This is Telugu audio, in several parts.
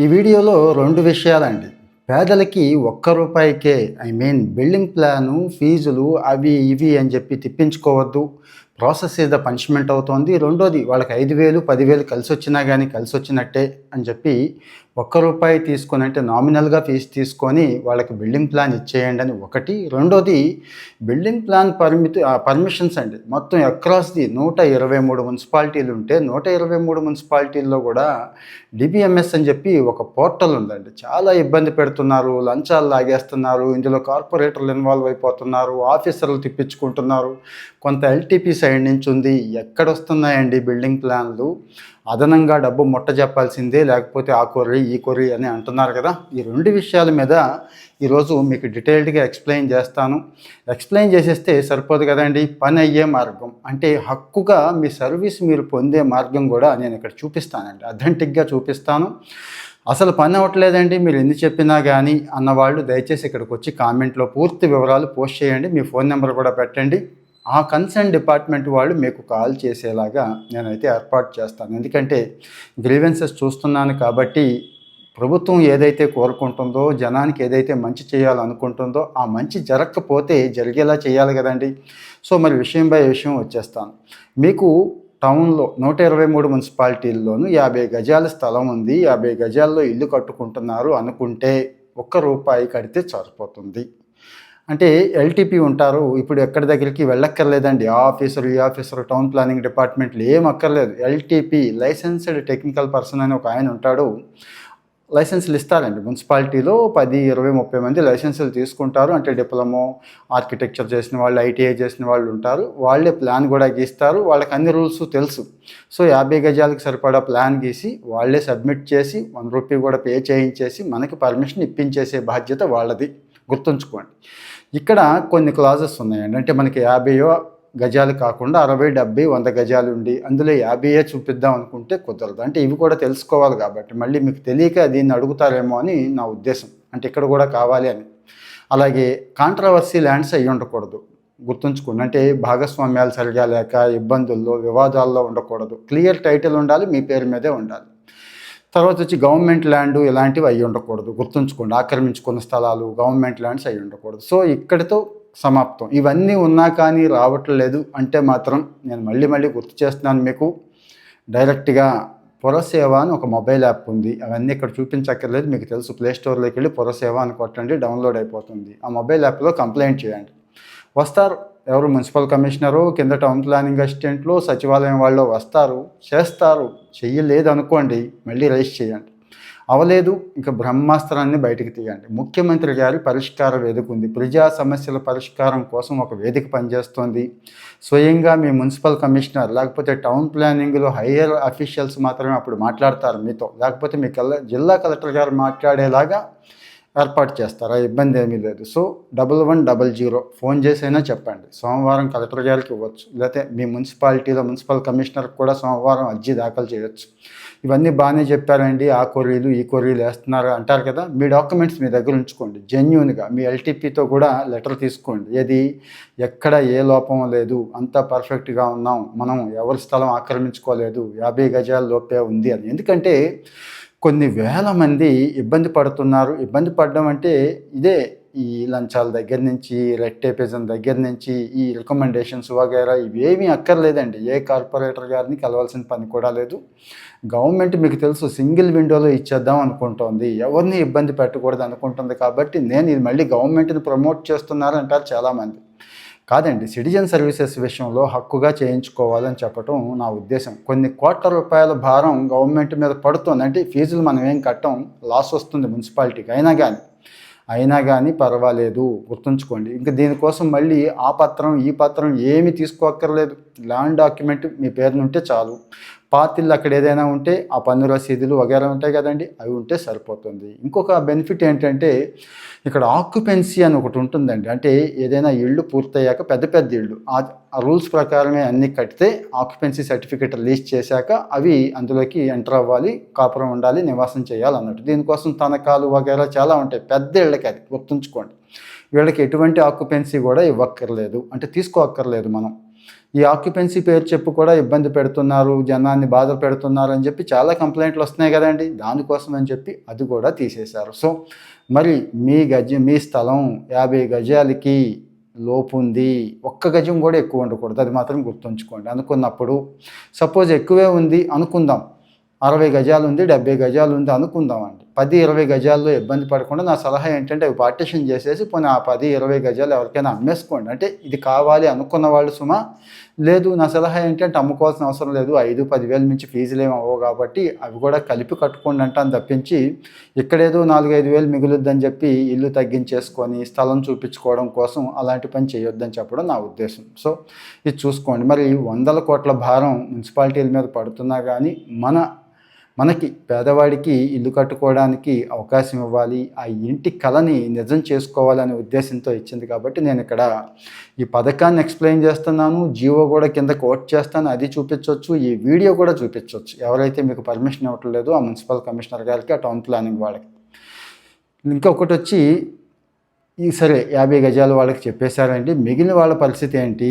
ఈ వీడియోలో రెండు విషయాలండి. పేదలకి ఒక్క రూపాయికే ఐ మీన్ బిల్డింగ్ ప్లాను ఫీజులు అవి ఇవి అని చెప్పి తిప్పించుకోవద్దు. ప్రాసెస్ ఏదో పనిష్మెంట్ అవుతోంది. రెండోది వాళ్ళకి ఐదు వేలు పదివేలు కలిసి వచ్చినా కానీ కలిసి వచ్చినట్టే అని చెప్పి ఒక్క రూపాయి తీసుకొని అంటే నామినల్గా ఫీజు తీసుకొని వాళ్ళకి బిల్డింగ్ ప్లాన్ ఇచ్చేయండి అని ఒకటి. రెండోది బిల్డింగ్ ప్లాన్ పర్మిట్ పర్మిషన్స్ అండి. మొత్తం అక్రాస్ది నూట ఇరవై మూడు మున్సిపాలిటీలు ఉంటే నూట ఇరవై మూడు మున్సిపాలిటీల్లో కూడా డిబిఎంఎస్ అని చెప్పి ఒక పోర్టల్ ఉందండి. చాలా ఇబ్బంది పెడుతున్నారు లంచాలు లాగేస్తున్నారు ఇందులో కార్పొరేటర్లు ఇన్వాల్వ్ అయిపోతున్నారు ఆఫీసర్లు తిప్పించుకుంటున్నారు. కొంత ఎల్టీపీ సైడ్ నుంచి ఉంది. ఎక్కడ వస్తున్నాయండి బిల్డింగ్ ప్లాన్లు? అదనంగా డబ్బు ముట్ట చెప్పాల్సిందే లేకపోతే ఆ కొర్రి ఈ కొర్రి అని అంటున్నారు కదా. ఈ రెండు విషయాల మీద ఈరోజు మీకు డీటెయిల్డ్గా ఎక్స్ప్లెయిన్ చేస్తాను. ఎక్స్ప్లెయిన్ చేసేస్తే సరిపోదు కదండి. పని అయ్యే మార్గం. అంటే హక్కుగా మీ సర్వీస్ మీరు పొందే మార్గం కూడా నేను ఇక్కడ చూపిస్తానండి. అథెంటిక్గా చూపిస్తాను. అసలు పని అవ్వట్లేదండి. మీరు ఎన్ని చెప్పినా కానీ అన్నవాళ్ళు దయచేసి ఇక్కడికి వచ్చి కామెంట్లో పూర్తి వివరాలు పోస్ట్ చేయండి. మీ ఫోన్ నెంబర్ కూడా పెట్టండి. ఆ కన్సర్న్ డిపార్ట్మెంట్ వాళ్ళు మీకు కాల్ చేసేలాగా నేనైతే ఏర్పాటు చేస్తాను. ఎందుకంటే గ్రీవెన్సెస్ చూస్తున్నాను కాబట్టి ప్రభుత్వం ఏదైతే కోరుకుంటుందో జనానికి ఏదైతే మంచి చేయాలనుకుంటుందో ఆ మంచి జరగకపోతే జరిగేలా చేయాలి కదండి. సో మరి విషయం బై విషయం వచ్చేస్తాను. మీకు టౌన్లో నూట ఇరవై మూడు మున్సిపాలిటీల్లోనూ యాభై గజాల స్థలం ఉంది. యాభై గజాల్లో ఇల్లు కట్టుకుంటున్నారు అనుకుంటే ఒక్క రూపాయి కడితే సరిపోతుంది. అంటే ఎల్టీపీ ఉంటారు. ఇప్పుడు ఎక్కడి దగ్గరికి వెళ్ళక్కర్లేదండి. ఆఫీసర్ ఈ ఆఫీసర్ టౌన్ ప్లానింగ్ డిపార్ట్మెంట్లు ఏం అక్కర్లేదు. ఎల్టీపీ లైసెన్స్డ్ టెక్నికల్ పర్సన్ అని ఒక ఆయన ఉంటాడు. లైసెన్సులు ఇస్తారండి. మున్సిపాలిటీలో పది ఇరవై ముప్పై మంది లైసెన్సులు తీసుకుంటారు. అంటే డిప్లొమో ఆర్కిటెక్చర్ చేసిన వాళ్ళు ఐటీఐ చేసిన వాళ్ళు ఉంటారు. వాళ్ళే ప్లాన్ కూడా గీస్తారు. వాళ్ళకి అన్ని రూల్స్ తెలుసు. సో యాభై గజాలకు సరిపడా ప్లాన్ గీసి వాళ్ళే సబ్మిట్ చేసి వన్ రూపీ కూడా పే చేయించేసి మనకి పర్మిషన్ ఇప్పించేసే బాధ్యత వాళ్ళది. గుర్తుంచుకోండి. ఇక్కడ కొన్ని క్లాజెస్ ఉన్నాయండి. అంటే మనకి యాభైయో గజాలు కాకుండా అరవై డెబ్బై వంద గజాలు ఉండి అందులో యాభైయే చూపిద్దాం అనుకుంటే కుదరదు. అంటే ఇవి కూడా తెలుసుకోవాలి కాబట్టి మళ్ళీ మీకు తెలియక దీన్ని అడుగుతారేమో అని నా ఉద్దేశం. అంటే ఇక్కడ కూడా కావాలి అని. అలాగే కాంట్రవర్సీ ల్యాండ్స్ అయ్యి ఉండకూడదు. గుర్తుంచుకోండి. అంటే భాగస్వామ్యాలు సరిగా లేక ఇబ్బందుల్లో వివాదాల్లో ఉండకూడదు. క్లియర్ టైటిల్ ఉండాలి మీ పేరు మీదే ఉండాలి. తర్వాత వచ్చి గవర్నమెంట్ ల్యాండ్ ఇలాంటివి అయ్యి ఉండకూడదు. గుర్తుంచుకోండి ఆక్రమించుకున్న స్థలాలు గవర్నమెంట్ ల్యాండ్స్ అయ్యి ఉండకూడదు. సో ఇక్కడితో సమాప్తం. ఇవన్నీ ఉన్నా కానీ రావట్లేదు అంటే మాత్రం నేను మళ్ళీ మళ్ళీ గుర్తు చేస్తున్నాను మీకు. డైరెక్ట్గా పురసేవ అని ఒక మొబైల్ యాప్ ఉంది. అవన్నీ ఇక్కడ చూపించక్కర్లేదు. మీకు తెలుసు ప్లే స్టోర్లోకి వెళ్ళి పురసేవ అని కొట్టండి డౌన్లోడ్ అయిపోతుంది. ఆ మొబైల్ యాప్లో కంప్లైంట్ చేయండి. వస్తారు. ఎవరు మున్సిపల్ కమిషనరు కింద టౌన్ ప్లానింగ్ అసిస్టెంట్లు సచివాలయం వాళ్ళు వస్తారు చేస్తారు చెయ్యలేదు అనుకోండి మళ్ళీ రైస్ చేయండి. అవలేదు ఇంకా బ్రహ్మాస్త్రాన్ని బయటికి తీయండి. ముఖ్యమంత్రి గారి పరిష్కార వేదిక ఉంది. ప్రజా సమస్యల పరిష్కారం కోసం ఒక వేదిక పనిచేస్తోంది. స్వయంగా మీ మున్సిపల్ కమిషనర్ లేకపోతే టౌన్ ప్లానింగ్లో హయ్యర్ అఫీషియల్స్ మాత్రమే అప్పుడు మాట్లాడతారు మీతో. లేకపోతే మీ కల జిల్లా కలెక్టర్ గారు మాట్లాడేలాగా ఏర్పాటు చేస్తారు? ఆ ఇబ్బంది ఏమీ లేదు. So double one double zero phone చేసైనా చెప్పండి. సోమవారం కలెక్టర్ గారికి ఇవ్వచ్చు. లేకపోతే మీ మున్సిపాలిటీలో మున్సిపల్ కమిషనర్ కూడా సోమవారం అర్జీ దాఖలు చేయొచ్చు. ఇవన్నీ బాగానే చెప్పారండి. ఆ కొర్రీలు ఈ కొర్రీలు వేస్తున్నారు అంటారు కదా? మీ డాక్యుమెంట్స్ మీ దగ్గర ఉంచుకోండి. జెన్యున్గా మీ ఎల్టీపీతో కూడా లెటర్ తీసుకోండి. ఏది ఎక్కడ ఏ లోపం లేదు. అంతా పర్ఫెక్ట్గా ఉన్నాం. మనం ఎవరి స్థలం ఆక్రమించుకోలేదు. యాభై గజాల లోపే ఉంది అని. ఎందుకంటే కొన్ని వేల మంది ఇబ్బంది పడుతున్నారు. ఇబ్బంది పడడం అంటే ఇదే ఈ లంచాల దగ్గర నుంచి రెడ్ టేపిజం దగ్గర నుంచి ఈ రికమెండేషన్స్ వగైరా ఇవేమీ అక్కర్లేదండి. ఏ కార్పొరేటర్ గారిని కలవాల్సిన పని కూడా లేదు. గవర్నమెంట్ మీకు తెలుసు సింగిల్ విండోలో ఇచ్చేద్దాం అనుకుంటోంది. ఎవరిని ఇబ్బంది పెట్టకూడదు అనుకుంటుంది కాబట్టి నేను ఇది మళ్ళీ గవర్నమెంట్ని ప్రమోట్ చేస్తున్నారు అంటారు చాలామంది. కాదండి సిటిజన్ సర్వీసెస్ విషయంలో హక్కుగా చేయించుకోవాలని చెప్పడం నా ఉద్దేశం. కొన్ని కోట్ల రూపాయల భారం గవర్నమెంట్ మీద పడుతుంది. అంటే ఫీజులు మనం ఏం కట్టం? లాస్ వస్తుంది మున్సిపాలిటీకి. అయినా కానీ అయినా కానీ పర్వాలేదు. గుర్తుంచుకోండి. ఇంకా దీనికోసం మళ్ళీ ఆ పత్రం ఈ పత్రం ఏమి తీసుకోక్కర్లేదు. ల్యాండ్ డాక్యుమెంట్ మీ పేరునుంటే చాలు. పాతిళ్ళు అక్కడ ఏదైనా ఉంటే ఆ పన్ను రసీదులు వగేరా ఉంటాయి కదండి అవి ఉంటే సరిపోతుంది. ఇంకొక బెనిఫిట్ ఏంటంటే ఇక్కడ ఆక్యుపెన్సీ అని ఒకటి ఉంటుందండి. అంటే ఏదైనా ఇళ్ళు పూర్తయ్యాక పెద్ద పెద్ద ఇళ్ళు. ఆ రూల్స్ ప్రకారమే అన్ని కట్టితే ఆక్యుపెన్సీ సర్టిఫికేట్ రిలీజ్ చేశాక అవి అందులోకి ఎంటర్ అవ్వాలి కాపురం ఉండాలి నివాసం చేయాలి అన్నట్టు. దీనికోసం తనఖాలు వగేరా చాలా ఉంటాయి. పెద్ద ఇళ్ళకి అది గుర్తుంచుకోండి. వీళ్ళకి ఎటువంటి ఆక్యుపెన్సీ కూడా ఇవ్వక్కర్లేదు. అంటే తీసుకోక్కర్లేదు మనం. ఈ ఆక్యుపెన్సీ పేరు చెప్పు కూడా ఇబ్బంది పెడుతున్నారు జనాన్ని బాధ పెడుతున్నారు అని చెప్పి చాలా కంప్లైంట్లు వస్తున్నాయి కదండి. దానికోసం అని చెప్పి అది కూడా తీసేశారు. సో మరి మీ గజ మీ స్థలం యాభై గజాలకి లోపు ఉంది. ఒక్క గజం కూడా ఎక్కువ ఉండకూడదు. అది మాత్రం గుర్తుంచుకోండి. అనుకున్నప్పుడు సపోజ్ ఎక్కువే ఉంది అనుకుందాం. అరవై గజాలు ఉంది డెబ్బై గజాలు ఉంది అనుకుందాం అండి. పది ఇరవై గజాల్లో ఇబ్బంది పడకుండా నా సలహా ఏంటంటే అవి పార్టిషన్ చేసేసి పోనీ ఆ పది ఇరవై గజాలు ఎవరికైనా అమ్మేసుకోండి. అంటే ఇది కావాలి అనుకున్న వాళ్ళు సుమా. లేదు నా సలహా ఏంటంటే అమ్ముకోవాల్సిన అవసరం లేదు. ఐదు పదివేల నుంచి ఫీజులు ఏమి అవ్వవు కాబట్టి అవి కూడా కలిపి కట్టుకోండి అంటాను తప్పించి ఇక్కడేదో నాలుగు ఐదు వేలు మిగులుద్దని చెప్పి ఇల్లు తగ్గించేసుకొని స్థలం చూపించుకోవడం కోసం అలాంటి పని చేయొద్దని చెప్పడం నా ఉద్దేశం. సో ఇది చూసుకోండి. మరి వందల కోట్ల భారం మున్సిపాలిటీల మీద పడుతున్నా కానీ మన మనకి పేదవాడికి ఇల్లు కట్టుకోవడానికి అవకాశం ఇవ్వాలి ఆ ఇంటి కళని నిజం చేసుకోవాలనే ఉద్దేశంతో ఇచ్చింది కాబట్టి నేను ఇక్కడ ఈ పథకాన్ని ఎక్స్ప్లెయిన్ చేస్తున్నాను. జియో కూడా కింద కోట్ చేస్తాను. అది చూపించవచ్చు. ఈ వీడియో కూడా చూపించవచ్చు. ఎవరైతే మీకు పర్మిషన్ ఇవ్వట్లేదో ఆ మున్సిపల్ కమిషనర్ గారికి ఆ టౌన్ ప్లానింగ్ వాళ్ళకి. ఇంకొకటి వచ్చి ఈ సరే యాభై గజాలు వాళ్ళకి చెప్పేశారండి. మిగిలిన వాళ్ళ పరిస్థితి ఏంటి?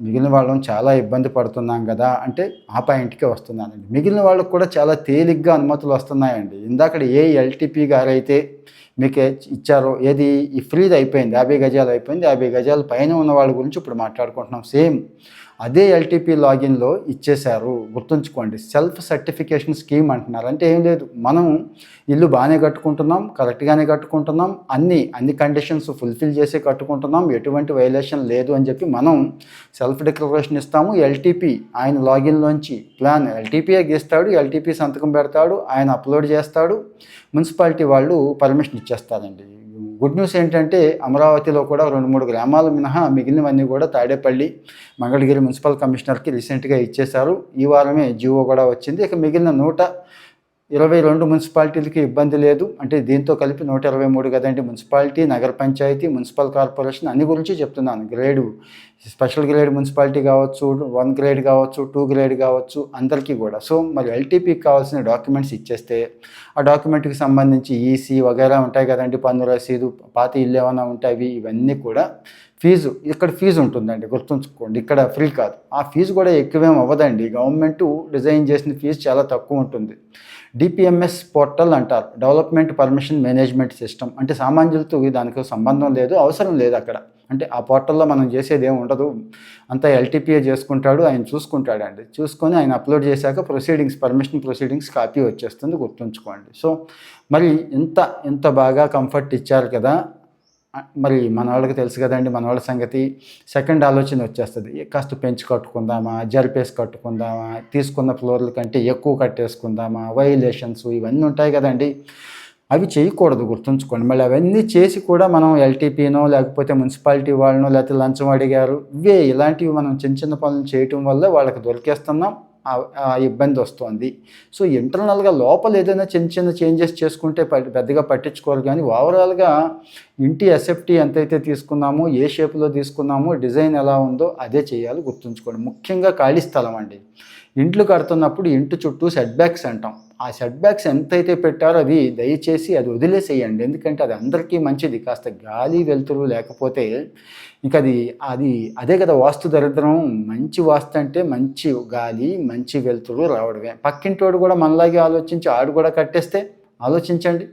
మిగిలిన వాళ్ళం చాలా ఇబ్బంది పడుతున్నాం కదా అంటే ఆ పాయింట్కే వస్తున్నానండి. మిగిలిన వాళ్ళకు కూడా చాలా తేలిగ్గా అనుమతులు వస్తున్నాయండి. ఇందాక ఏ ఎల్టీపీ గారు అయితే మీకు ఇచ్చారో ఏది ఈ ఫ్రీది అయిపోయింది యాభై గజాలు అయిపోయింది యాభై గజాల పైన ఉన్న వాళ్ళ గురించి ఇప్పుడు మాట్లాడుకుంటున్నాం. సేమ్ అదే ఎల్టీపీ లాగిన్లో ఇచ్చేశారు. గుర్తుంచుకోండి సెల్ఫ్ సర్టిఫికేషన్ స్కీమ్ అంటున్నారు. అంటే ఏం లేదు మనం ఇల్లు బాగానే కట్టుకుంటున్నాం కరెక్ట్గానే కట్టుకుంటున్నాం అన్ని అన్ని కండిషన్స్ ఫుల్ఫిల్ చేసి కట్టుకుంటున్నాం ఎటువంటి వైలేషన్ లేదు అని చెప్పి మనం సెల్ఫ్ డిక్లరేషన్ ఇస్తాము. ఎల్టీపీ ఆయన లాగిన్లోంచి ప్లాన్ ఎల్టీపీఏ గీస్తాడు ఎల్టీపీ సంతకం పెడతాడు ఆయన అప్లోడ్ చేస్తాడు. మున్సిపాలిటీ వాళ్ళు పర్మిషన్ ఇచ్చేస్తారండి. గుడ్ న్యూస్ ఏంటంటే అమరావతిలో కూడా రెండు మూడు గ్రామాలు మినహా మిగిలినవన్నీ కూడా తాడేపల్లి మంగళగిరి మున్సిపల్ కమిషనర్కి రీసెంట్గా ఇచ్చేశారు. ఈ వారమే జీవో కూడా వచ్చింది. ఇక మిగిలిన నూట ఇరవై రెండు మున్సిపాలిటీలకి ఇబ్బంది లేదు. అంటే దీంతో కలిపి నూట ఇరవై మూడు కదండి మున్సిపాలిటీ నగర పంచాయతీ మున్సిపల్ కార్పొరేషన్ అన్ని గురించి చెప్తున్నాను. గ్రేడు స్పెషల్ గ్రేడ్ మున్సిపాలిటీ కావచ్చు వన్ గ్రేడ్ కావచ్చు టూ గ్రేడ్ కావచ్చు అందరికీ కూడా. సో మరి ఎల్టీపీకి కావాల్సిన డాక్యుమెంట్స్ ఇచ్చేస్తే ఆ డాక్యుమెంట్కి సంబంధించి ఈసీ వగైరా ఉంటాయి కదండి పన్ను రసీదు పాత ఇల్లు ఏమైనా ఉంటాయి ఇవన్నీ కూడా ఫీజు ఇక్కడ ఫీజు ఉంటుందండి గుర్తుంచుకోండి. ఇక్కడ ఫ్రీ కాదు. ఆ ఫీజు కూడా ఎక్కువేం అవ్వదండి. గవర్నమెంట్ డిజైన్ చేసిన ఫీజు చాలా తక్కువ ఉంటుంది. డిపిఎంఎస్ పోర్టల్ అంటారు. డెవలప్మెంట్ పర్మిషన్ మేనేజ్మెంట్ సిస్టమ్ అంటే సామాన్యులతో దానికి సంబంధం లేదు అవసరం లేదు అక్కడ. అంటే ఆ పోర్టల్లో మనం చేసేది ఏమి ఉండదు. అంతా ఎల్టీపీఏ చేసుకుంటాడు ఆయన చూసుకుంటాడండి. చూసుకొని ఆయన అప్లోడ్ చేశాక ప్రొసీడింగ్స్ పర్మిషన్ ప్రొసీడింగ్స్ కాపీ వచ్చేస్తుంది గుర్తుంచుకోండి. సో మరి ఇంత ఇంత బాగా కంఫర్ట్ ఇచ్చారు కదా మరి మన వాళ్ళకి తెలుసు కదండి మన వాళ్ళ సంగతి. సెకండ్ ఆలోచన వచ్చేస్తుంది. కాస్త పెంచి కట్టుకుందామా జరిపేసి కట్టుకుందామా తీసుకున్న ఫ్లోర్ల కంటే ఎక్కువ కట్టేసుకుందామా వైలేషన్స్ ఇవన్నీ ఉంటాయి కదండి. అవి చేయకూడదు గుర్తుంచుకోండి. మళ్ళీ అవన్నీ చేసి కూడా మనం ఎల్టీపీనో లేకపోతే మున్సిపాలిటీ వాళ్ళనో లేకపోతే లంచం అడిగారు ఇవే ఇలాంటివి మనం చిన్న చిన్న పనులు చేయటం వల్ల వాళ్ళకి దొరికేస్తున్నాం. ఇబ్బంది వస్తుంది. సో ఇంటర్నల్గా లోపల ఏదైనా చిన్న చిన్న చేంజెస్ చేసుకుంటే పెద్దగా పట్టించుకోరు. కానీ ఓవరాల్గా ఇంటి ఎస్ఎఫ్టీ ఎంతైతే తీసుకున్నామో ఏ షేప్లో తీసుకున్నామో డిజైన్ ఎలా ఉందో అదే చేయాలి గుర్తుంచుకోండి. ముఖ్యంగా ఖాళీ స్థలం అండి. ఇంట్లు కడుతున్నప్పుడు ఇంటి చుట్టూ సెట్ బ్యాక్స్ అంటాం. ఆ సెట్ బ్యాక్స్ ఎంతైతే పెట్టారో అవి దయచేసి అది వదిలేసేయండి. ఎందుకంటే అది అందరికీ మంచిది. కాస్త గాలి వెలుతురు లేకపోతే ఇంకా అది అది అదే కదా వాస్తు దరిద్రం. మంచి వాస్తు అంటే మంచి గాలి మంచి వెలుతురు రావడమే. పక్కింటోడు కూడా మనలాగే ఆలోచించి ఆడు కూడా కట్టేస్తే ఆలోచించండి.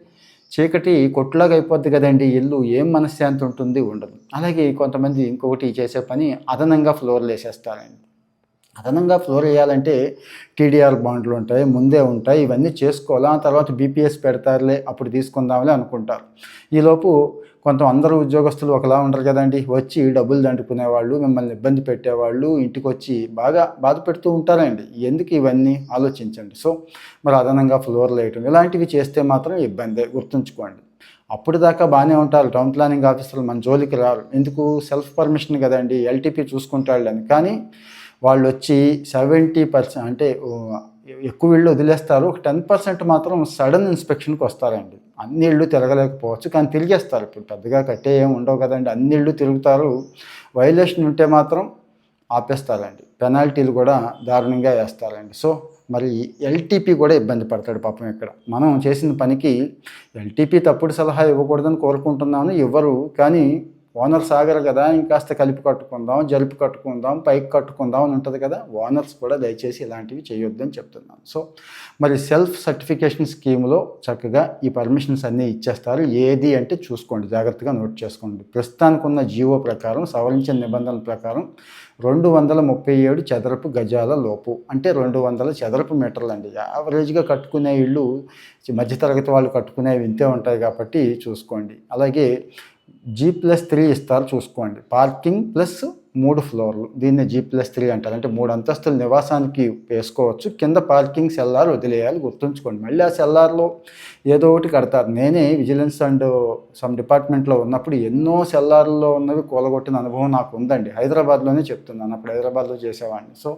చీకటి కొట్టులాగా అయిపోద్ది కదండి. ఇల్లు ఏం మనశ్శాంతి ఉంటుంది ఉండదు. అలాగే కొంతమంది ఇంకొకటి చేసే పని అదనంగా ఫ్లోర్లు వేసేస్తారండి. అదనంగా ఫ్లోర్ వేయాలంటే టీడీఆర్ బాండ్లు ఉంటాయి ముందే ఉంటాయి ఇవన్నీ చేసుకోవాలి ఆ తర్వాత బీపీఎస్ పెడతారులే అప్పుడు తీసుకుందాంలే అనుకుంటారు. ఈలోపు కొంత అందరూ ఉద్యోగస్తులు ఒకలా ఉంటారు కదండి. వచ్చి డబ్బులు దండుకునేవాళ్ళు మిమ్మల్ని ఇబ్బంది పెట్టేవాళ్ళు ఇంటికి వచ్చి బాగా బాధ పెడుతూ ఉంటారండి. ఎందుకు ఇవన్నీ? ఆలోచించండి. సో మరి అదనంగా ఫ్లోర్లు వేయటం ఇలాంటివి చేస్తే మాత్రం ఇబ్బందే గుర్తుంచుకోండి. అప్పుడు దాకా బాగానే ఉంటారు. టౌన్ ప్లానింగ్ ఆఫీసర్లు మన జోలికి రారు. ఎందుకు? సెల్ఫ్ పర్మిషన్ కదండి. ఎల్టీపీ చూసుకుంటాళ్ళని. కానీ వాళ్ళు వచ్చి సెవెంటీ పర్సెంట్ అంటే ఎక్కువ ఇళ్ళు వదిలేస్తారు. ఒక టెన్ పర్సెంట్ మాత్రం సడన్ ఇన్స్పెక్షన్కి వస్తారండి. అన్ని ఇళ్ళు తిరగలేకపోవచ్చు. కానీ తిరిగేస్తారు. ఇప్పుడు పెద్దగా కట్టే ఏమి ఉండవు కదండి. అన్ని ఇళ్ళు తిరుగుతారు. వైలేషన్ ఉంటే మాత్రం ఆపేస్తారండి. పెనాల్టీలు కూడా దారుణంగా వేస్తారండి. సో మరి ఎల్టీపీ కూడా ఇబ్బంది పడతాడు పాపం ఇక్కడ. మనం చేసిన పనికి ఎల్టీపీ తప్పుడు సలహా ఇవ్వకూడదని కోరుకుంటున్నాను. ఇవ్వరు. కానీ ఓనర్స్ ఆగరు కదా ఇంకాస్త కలిపి కట్టుకుందాం జలుపు కట్టుకుందాం పైకి కట్టుకుందాం అని ఉంటుంది కదా ఓనర్స్ కూడా దయచేసి ఇలాంటివి చేయొద్దని చెప్తున్నాను. సో మరి సెల్ఫ్ సర్టిఫికేషన్ స్కీమ్లో చక్కగా ఈ పర్మిషన్స్ అన్నీ ఇచ్చేస్తారు. ఏది అంటే చూసుకోండి జాగ్రత్తగా నోట్ చేసుకోండి. ప్రస్తుతానికి ఉన్న జీవో ప్రకారం సవరించిన నిబంధనల ప్రకారం రెండు వందల ముప్పై ఏడు చదరపు గజాల లోపు అంటే రెండు వందల చదరపు మీటర్లు అండి యావరేజ్గా కట్టుకునే ఇళ్ళు మధ్యతరగతి వాళ్ళు కట్టుకునేవి ఇంతే ఉంటాయి కాబట్టి చూసుకోండి. అలాగే జీ ప్లస్ త్రీ ఇస్తారు చూసుకోండి. పార్కింగ్ ప్లస్ మూడు ఫ్లోర్లు దీన్ని జీ ప్లస్ త్రీ అంటారు. అంటే మూడు అంతస్తుల నివాసానికి వేసుకోవచ్చు. కింద పార్కింగ్ సెల్లార్ వదిలేయాలి. గుర్తుంచుకోండి. మళ్ళీ ఆ సెల్లార్లో ఏదో ఒకటి కడతారు. నేనే విజిలెన్స్ అండ్ సమ్ డిపార్ట్మెంట్లో ఉన్నప్పుడు ఎన్నో సెల్లార్లో ఉన్నవి కూలగొట్టిన అనుభవం నాకు ఉందండి. హైదరాబాద్లోనే చెప్తున్నాను. అప్పుడు హైదరాబాద్లో చేసేవాడిని. సో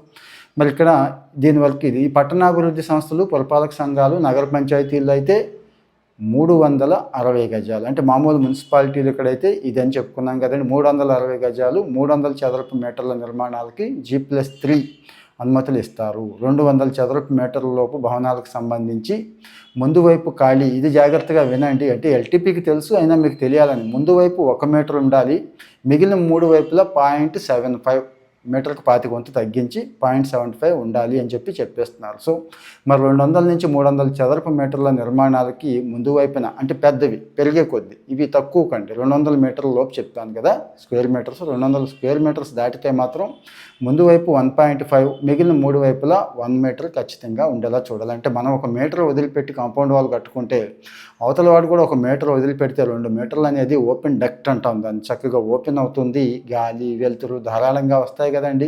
మరి ఇక్కడ దీని వరకు ఇది. ఈ పట్టణాభివృద్ధి సంస్థలు పురపాలక సంఘాలు నగర పంచాయతీల్లో అయితే మూడు వందల అరవై గజాలు. అంటే మామూలు మున్సిపాలిటీలు ఇక్కడైతే ఇది అని చెప్పుకున్నాం కదండి. మూడు వందల అరవై గజాలు మూడు వందల చదరపు మీటర్ల నిర్మాణాలకి జీ ప్లస్ త్రీ అనుమతులు ఇస్తారు. రెండు వందల చదరపు మీటర్ల లోపు భవనాలకు సంబంధించి ముందు వైపు ఖాళీ ఇది జాగ్రత్తగా వినండి. అంటే ఎల్టీపీకి తెలుసు అయినా మీకు తెలియాలని ముందు వైపు ఒక మీటర్ ఉండాలి మిగిలిన మూడు వైపులా పాయింట్ సెవెన్ ఫైవ్ మీటర్కి పాతి వంతు తగ్గించి పాయింట్ సెవెంటీ ఫైవ్ ఉండాలి అని చెప్పి చెప్పేస్తున్నారు. సో మరి రెండు వందల నుంచి మూడు వందల చదరపు మీటర్ల నిర్మాణాలకి ముందు వైపున అంటే పెద్దవి పెరిగే కొద్ది ఇవి తక్కువ కండి రెండు వందల మీటర్ల లోపు చెప్తాను కదా స్క్వేర్ మీటర్స్. రెండు వందల స్క్వేర్ మీటర్స్ దాటితే మాత్రం ముందు వైపు వన్ పాయింట్ ఫైవ్ మిగిలిన మూడు వైపులా వన్ మీటర్ ఖచ్చితంగా ఉండేలా చూడాలి. అంటే మనం ఒక మీటర్ వదిలిపెట్టి కాంపౌండ్ వాల్ కట్టుకుంటే అవతల వాడు కూడా ఒక మీటర్ వదిలిపెడితే రెండు మీటర్లు అనేది ఓపెన్ డక్ట్ అంటాం దాన్ని. చక్కగా ఓపెన్ అవుతుంది గాలి వెలుతురు ధారాళంగా వస్తాయి కదండి?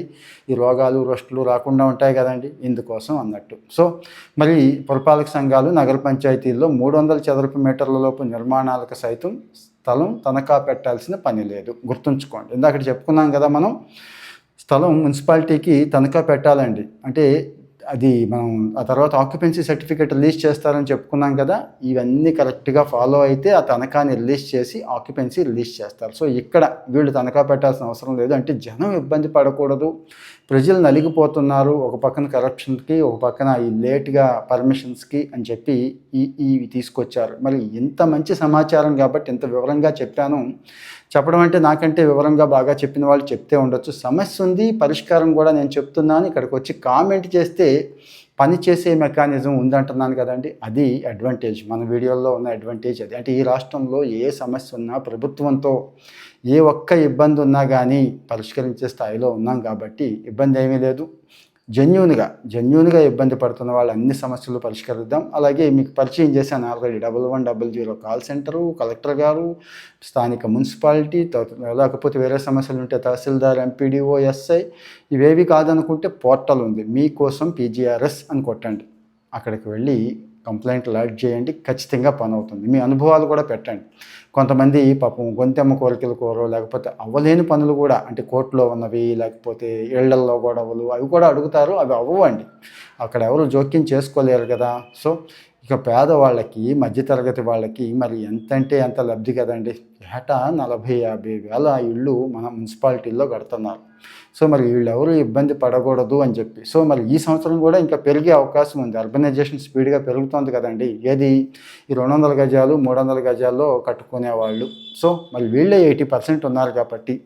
ఈ రోగాలు రొస్టులు రాకుండా ఉంటాయి కదండి? ఇందుకోసం అన్నట్టు. సో మరి పురపాలక సంఘాలు నగర పంచాయతీల్లో మూడు వందల చదరపు మీటర్ల లోపు నిర్మాణాలకు సైతం స్థలం తనఖా పెట్టాల్సిన పని లేదు. గుర్తుంచుకోండి. ఇందాక చెప్పుకున్నాం కదా మనం స్థలం మున్సిపాలిటీకి తనఖా పెట్టాలండి. అంటే అది మనం ఆ తర్వాత ఆక్యుపెన్సీ సర్టిఫికేట్ రిలీజ్ చేస్తారని చెప్పుకున్నాం కదా ఇవన్నీ కరెక్ట్గా ఫాలో అయితే ఆ తనఖాని రిలీజ్ చేసి ఆక్యుపెన్సీ రిలీజ్ చేస్తారు. సో ఇక్కడ వీళ్ళు తనఖా పెట్టాల్సిన అవసరం లేదు. అంటే జనం ఇబ్బంది పడకూడదు. ప్రజలు నలిగిపోతున్నారు. ఒక పక్కన కరప్షన్కి ఒక పక్కన ఈ లేట్గా పర్మిషన్స్కి అని చెప్పి ఈ ఇవి తీసుకొచ్చారు. మరి ఇంత మంచి సమాచారం కాబట్టి ఇంత వివరంగా చెప్పాను. చెప్పడం అంటే నాకంటే వివరంగా బాగా చెప్పిన వాళ్ళు చెప్తే ఉండొచ్చు. సమస్య ఉంది పరిష్కారం కూడా నేను చెప్తున్నాను. ఇక్కడికి వచ్చి కామెంట్ చేస్తే పని చేసే మెకానిజం ఉందంటున్నాను కదండి. అది అడ్వాంటేజ్. మన వీడియోల్లో ఉన్న అడ్వాంటేజ్ అది. అంటే ఈ రాష్ట్రంలో ఏ సమస్య ఉన్నా ప్రభుత్వంతో ఏ ఒక్క ఇబ్బంది ఉన్నా కానీ పరిష్కరించే స్థాయిలో ఉన్నాం కాబట్టి ఇబ్బంది ఏమీ లేదు. జెన్యున్గా జెన్యున్గా ఇబ్బంది పడుతున్న వాళ్ళు అన్ని సమస్యలు పరిష్కరిద్దాం. అలాగే మీకు పరిచయం చేశాను already double one double zero call centre collector గారు స్థానిక మున్సిపాలిటీ లేకపోతే వేరే సమస్యలు ఉంటే తహసీల్దార్ ఎంపీడీఓ ఎస్ఐ ఇవేవి కాదనుకుంటే పోర్టల్ ఉంది. మీకోసం పీజీఆర్ఎస్ అని కొట్టండి. అక్కడికి వెళ్ళి కంప్లైంట్లు యాడ్ చేయండి ఖచ్చితంగా పని అవుతుంది మీ అనుభవాలు కూడా పెట్టండి. కొంతమంది పాపం గొంతెమ్మ కోరికలు కోరో లేకపోతే అవ్వలేని పనులు కూడా అంటే కోర్టులో ఉన్నవి లేకపోతే ఇళ్ళల్లో గొడవలు అవి కూడా అడుగుతారు అవి అవ్వండి అక్కడ ఎవరు జోక్యం చేసుకోలేరు కదా. సో ఇక పేదవాళ్ళకి మధ్యతరగతి వాళ్ళకి మరి ఎంతంటే ఎంత లబ్ధి కదండి. ఏటా నలభై యాభై వేల ఇళ్ళు మన మున్సిపాలిటీల్లో కడుతున్నారు. సో మరి వీళ్ళు ఎవరు ఇబ్బంది పడకూడదు అని చెప్పి. సో మరి ఈ సంవత్సరం కూడా ఇంకా పెరిగే అవకాశం ఉంది. అర్బనైజేషన్ స్పీడ్గా పెరుగుతుంది కదండి. ఏది? ఈ రెండు వందల గజాలు మూడు వందల గజాల్లో కట్టుకునేవాళ్ళు. సో మరి వీళ్ళే ఎయిటీ పర్సెంట్ ఉన్నారు కాబట్టి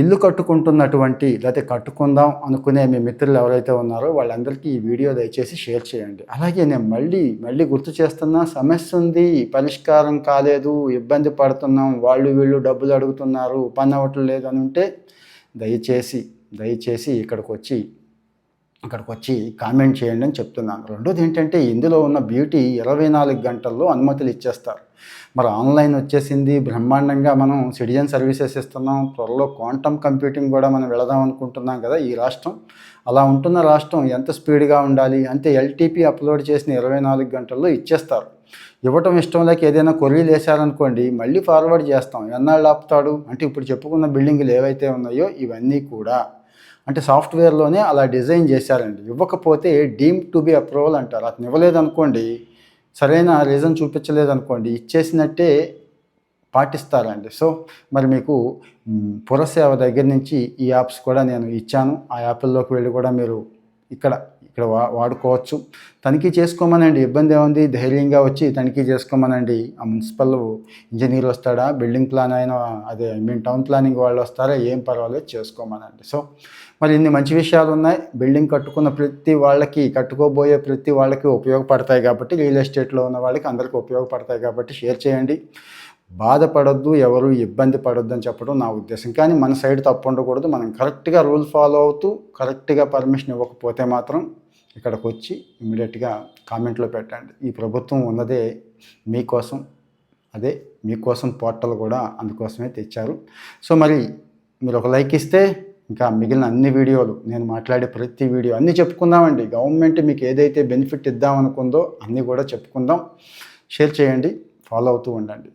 ఇల్లు కట్టుకుంటున్నటువంటి లేకపోతే కట్టుకుందాం అనుకునే మీ మిత్రులు ఎవరైతే ఉన్నారో వాళ్ళందరికీ ఈ వీడియో దయచేసి షేర్ చేయండి. అలాగే నేను మళ్ళీ మళ్ళీ గుర్తు చేస్తున్నా సమస్య ఉంది పరిష్కారం కాలేదు ఇబ్బంది పడుతున్నాం వాళ్ళు వీళ్ళు డబ్బులు అడుగుతున్నారు పని అవ్వట్లేదు అని ఉంటే దయచేసి దయచేసి ఇక్కడికి వచ్చి ఇక్కడికి వచ్చి కామెంట్ చేయండి అని చెప్తున్నాను. రెండోది ఏంటంటే ఇందులో ఉన్న బ్యూటీ ఇరవై నాలుగు గంటల్లో అనుమతులు ఇచ్చేస్తారు. మరి ఆన్లైన్ వచ్చేసింది. బ్రహ్మాండంగా మనం సిటిజన్ సర్వీసెస్ ఇస్తున్నాం. త్వరలో క్వాంటమ్ కంప్యూటింగ్ కూడా మనం వెళదాం అనుకుంటున్నాం కదా ఈ రాష్ట్రం. అలా ఉంటున్న రాష్ట్రం ఎంత స్పీడ్గా ఉండాలి? అంటే ఎల్టీపీ అప్లోడ్ చేసిన ఇరవై నాలుగు గంటల్లో ఇచ్చేస్తారు. ఇవ్వటం ఇష్టం లేక ఏదైనా కొరీలు వేశారనుకోండి మళ్ళీ ఫార్వర్డ్ చేస్తాం. ఎన్నాళ్ళు ఆపుతాడు? అంటే ఇప్పుడు చెప్పుకున్న బిల్డింగులు ఏవైతే ఉన్నాయో ఇవన్నీ కూడా. అంటే సాఫ్ట్వేర్లోనే అలా డిజైన్ చేశారండి. ఇవ్వకపోతే డీమ్ టు బి అప్రూవల్ అంటారు. అతను ఇవ్వలేదనుకోండి సరైన రీజన్ చూపించలేదనుకోండి ఇచ్చేసినట్టే పాటిస్తారండి. సో మరి మీకు పురసేవ దగ్గర నుంచి ఈ యాప్స్ కూడా నేను ఇచ్చాను. ఆ యాప్ల్లోకి వెళ్ళి కూడా మీరు ఇక్కడ ఇక్కడ వా వాడుకోవచ్చు. తనిఖీ చేసుకోమనండి. ఇబ్బంది ఏముంది? ధైర్యంగా వచ్చి తనిఖీ చేసుకోమనండి. ఆ మున్సిపల్ ఇంజనీర్ వస్తాడా? బిల్డింగ్ ప్లాన్ అయినా అదే ఐ మీన్ టౌన్ ప్లానింగ్ వాళ్ళు వస్తారా? ఏం పర్వాలేదు చేసుకోమనండి. సో మరి ఇన్ని మంచి విషయాలు ఉన్నాయి బిల్డింగ్ కట్టుకున్న ప్రతి వాళ్ళకి కట్టుకోబోయే ప్రతి వాళ్ళకి ఉపయోగపడతాయి కాబట్టి రియల్ ఎస్టేట్లో ఉన్న వాళ్ళకి అందరికీ ఉపయోగపడతాయి కాబట్టి షేర్ చేయండి. బాధపడొద్దు ఎవరు ఇబ్బంది పడొద్దు అని చెప్పడం నా ఉద్దేశం. కానీ మన సైడ్ తప్పు ఉండకూడదు. మనం కరెక్ట్గా రూల్ ఫాలో అవుతూ కరెక్ట్గా పర్మిషన్ ఇవ్వకపోతే మాత్రం ఇక్కడికి వచ్చి ఇమీడియట్గా కామెంట్లో పెట్టండి. ఈ ప్రభుత్వం ఉన్నదే మీకోసం అదే మీకోసం పోర్టల్ కూడా అందుకోసమే తెచ్చారు. సో మరి మీరు ఒక లైక్ ఇస్తే ఇంకా మిగిలిన అన్ని వీడియోలు నేను మాట్లాడే ప్రతి వీడియో అన్నీ చెప్పుకుందామండి. గవర్నమెంట్ మీకు ఏదైతే బెనిఫిట్ ఇద్దామనుకుందో అన్నీ కూడా చెప్పుకుందాం. షేర్ చేయండి ఫాలో అవుతూ ఉండండి.